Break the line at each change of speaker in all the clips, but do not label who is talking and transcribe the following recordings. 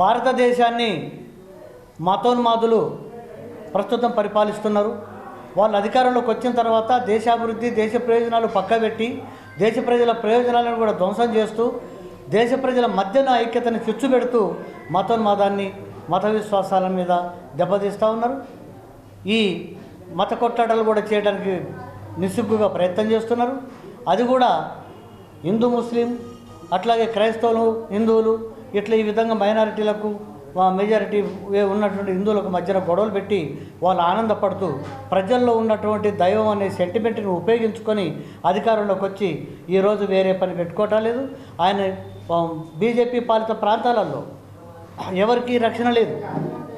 భారతదేశాన్ని మతోన్మాదులు ప్రస్తుతం పరిపాలిస్తున్నారు. వాళ్ళు అధికారంలోకి వచ్చిన తర్వాత దేశాభివృద్ధి దేశ ప్రయోజనాలు పక్కబెట్టి దేశ ప్రజల ప్రయోజనాలను కూడా ధ్వంసం చేస్తూ దేశ ప్రజల మధ్యన ఐక్యతను చిచ్చుపెడుతూ మతోన్మాదాన్ని మత విశ్వాసాల మీద దెబ్బతీస్తూ ఉన్నారు. ఈ మత కొట్లాటలు కూడా చేయడానికి నిస్సిగ్గుగా ప్రయత్నం చేస్తున్నారు. అది కూడా హిందూ ముస్లిం అట్లాగే క్రైస్తవులు హిందువులు ఇట్లా ఈ విధంగా మైనారిటీలకు మెజారిటీ ఉన్నటువంటి హిందువులకు మధ్యన గొడవలు పెట్టి వాళ్ళు ఆనందపడుతూ ప్రజల్లో ఉన్నటువంటి దైవం అనే సెంటిమెంట్ని ఉపయోగించుకొని అధికారంలోకి వచ్చి ఈరోజు వేరే పని పెట్టుకోవటం లేదు. ఆయన బీజేపీ పాలిత ప్రాంతాలలో ఎవరికి రక్షణ లేదు.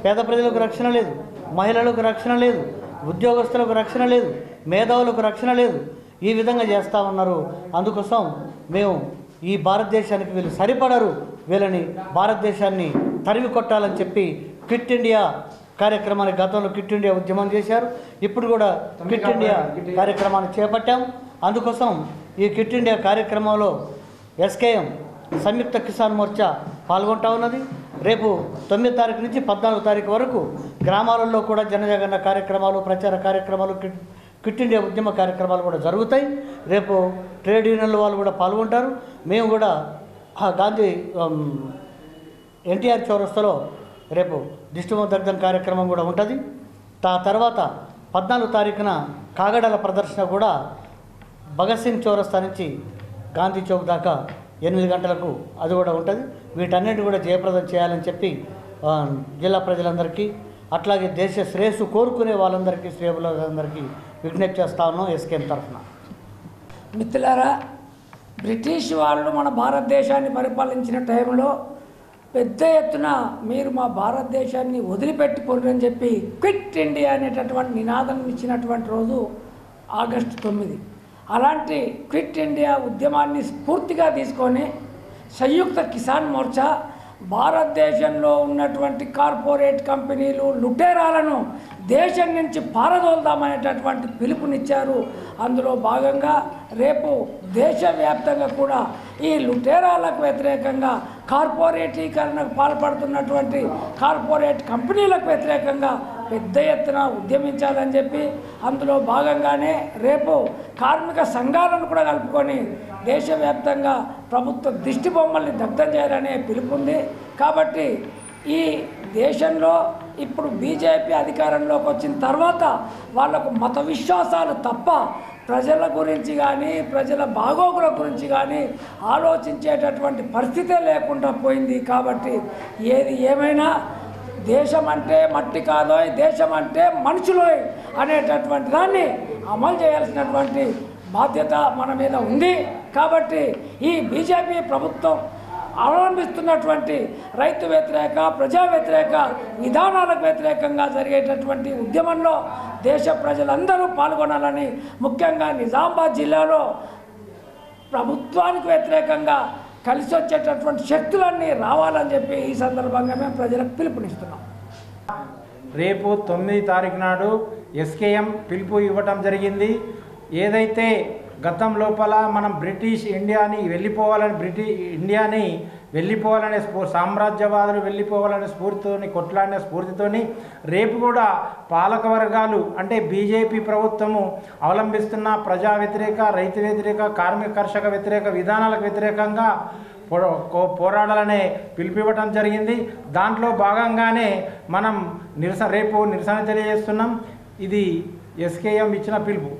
పేద ప్రజలకు రక్షణ లేదు. మహిళలకు రక్షణ లేదు. ఉద్యోగస్తులకు రక్షణ లేదు. మేధావులకు రక్షణ లేదు. ఈ విధంగా చేస్తూ ఉన్నారు. అందుకోసం మేము ఈ భారతదేశానికి వీళ్ళు సరిపడరు. వీళ్ళని భారతదేశాన్ని తరిమి కొట్టాలని చెప్పి క్విట్ ఇండియా కార్యక్రమాన్ని గతంలో క్విట్ ఇండియా ఉద్యమం చేశారు. ఇప్పుడు కూడా క్విట్ ఇండియా కార్యక్రమాన్ని చేపట్టాం. అందుకోసం ఈ క్విట్ ఇండియా కార్యక్రమంలో ఎస్కేఎం సంయుక్త కిసాన్ మోర్చా పాల్గొంటా ఉన్నది. రేపు తొమ్మిది తారీఖు నుంచి పద్నాలుగు తారీఖు వరకు గ్రామాలలో కూడా జనజాగరణ కార్యక్రమాలు ప్రచార కార్యక్రమాలు క్విట్ ఇండియా ఉద్యమ కార్యక్రమాలు కూడా జరుగుతాయి. రేపు ట్రేడ్ యూనియన్ల వాళ్ళు కూడా పాల్గొంటారు. మేము కూడా గాంధీ ఎన్టీఆర్ చౌరస్తాలో రేపు దిష్టిమోదగ్ధం కార్యక్రమం కూడా ఉంటుంది. ఆ తర్వాత పద్నాలుగు తారీఖున కాగడాల ప్రదర్శన కూడా భగత్ సింగ్ చౌరస్తా నుంచి గాంధీ చౌక్ దాకా ఎనిమిది గంటలకు అది కూడా ఉంటుంది. వీటన్నిటి కూడా జయప్రదం చేయాలని చెప్పి జిల్లా ప్రజలందరికీ అట్లాగే దేశ శ్రేయస్సు కోరుకునే వాళ్ళందరికీ శ్రేయులందరికీ విజ్ఞప్తి చేస్తా ఉన్నాం ఎస్కేఎం తరఫున.
మిత్రులారా బ్రిటిష్ వాళ్ళు మన భారతదేశాన్ని పరిపాలించిన టైంలో పెద్ద ఎత్తున మీరు మా భారతదేశాన్ని వదిలిపెట్టుకోండి అని చెప్పి క్విట్ ఇండియా అనేటటువంటి నినాదం ఇచ్చినటువంటి రోజు ఆగస్టు తొమ్మిది. అలాంటి క్విట్ ఇండియా ఉద్యమాన్ని స్ఫూర్తిగా తీసుకొని సంయుక్త కిసాన్ మోర్చా భారతదేశంలో ఉన్నటువంటి కార్పొరేట్ కంపెనీలు లుటేరాలను దేశం నుంచి పారదోల్దామనేటటువంటి పిలుపునిచ్చారు. అందులో భాగంగా రేపు దేశవ్యాప్తంగా కూడా ఈ లుటేరాలకు వ్యతిరేకంగా కార్పొరేటీకరణకు పాల్పడుతున్నటువంటి కార్పొరేట్ కంపెనీలకు వ్యతిరేకంగా పెద్ద ఎత్తున ఉద్యమించాలని చెప్పి అందులో భాగంగానే రేపు కార్మిక సంఘాలను కూడా కలుపుకొని దేశవ్యాప్తంగా ప్రభుత్వ దిష్టి బొమ్మల్ని దగ్ధం చేయాలనే పిలుపుంది. కాబట్టి ఈ దేశంలో ఇప్పుడు బీజేపీ అధికారంలోకి వచ్చిన తర్వాత వాళ్ళకు మత విశ్వాసాలు తప్ప ప్రజల గురించి కానీ ప్రజల బాగోగుల గురించి కానీ ఆలోచించేటటువంటి పరిస్థితే లేకుండా పోయింది. కాబట్టి ఏది ఏమైనా దేశం అంటే మట్టి కాదోయ్ దేశం అంటే మనుషులోయ్ అనేటటువంటి దాన్ని అమలు చేయాల్సినటువంటి బాధ్యత మన మీద ఉంది. కాబట్టి ఈ బీజేపీ ప్రభుత్వం అవలంబిస్తున్నటువంటి రైతు వ్యతిరేక ప్రజా వ్యతిరేక విధానాలకు వ్యతిరేకంగా జరిగేటటువంటి ఉద్యమంలో దేశ ప్రజలందరూ పాల్గొనాలని ముఖ్యంగా నిజామాబాద్ జిల్లాలో ప్రభుత్వానికి వ్యతిరేకంగా కలిసి వచ్చేటటువంటి శక్తులన్నీ రావాలని చెప్పి ఈ సందర్భంగా మేము ప్రజలకు పిలుపునిస్తున్నాం.
రేపు తొమ్మిది తారీఖు నాడు ఎస్కేఎం పిలుపు ఇవ్వటం జరిగింది. ఏదైతే గతం లోపల మనం బ్రిటిష్ ఇండియాని వెళ్ళిపోవాలని బ్రిటిష్ ఇండియాని వెళ్ళిపోవాలనే స్ఫూ సామ్రాజ్యవాదులు వెళ్ళిపోవాలనే స్ఫూర్తితోని కొట్లాడిన స్ఫూర్తితోని రేపు కూడా పాలక వర్గాలు అంటే బీజేపీ ప్రభుత్వము అవలంబిస్తున్న ప్రజా వ్యతిరేక రైతు వ్యతిరేక కార్మిక కర్షక వ్యతిరేక విధానాలకు వ్యతిరేకంగా పో- కో- పోరాడాలనే పిలుపివ్వటం జరిగింది. దాంట్లో భాగంగానే మనం నిరసన రేపు నిరసన తెలియజేస్తున్నాం. ఇది ఎస్కేఎం ఇచ్చిన పిలుపు.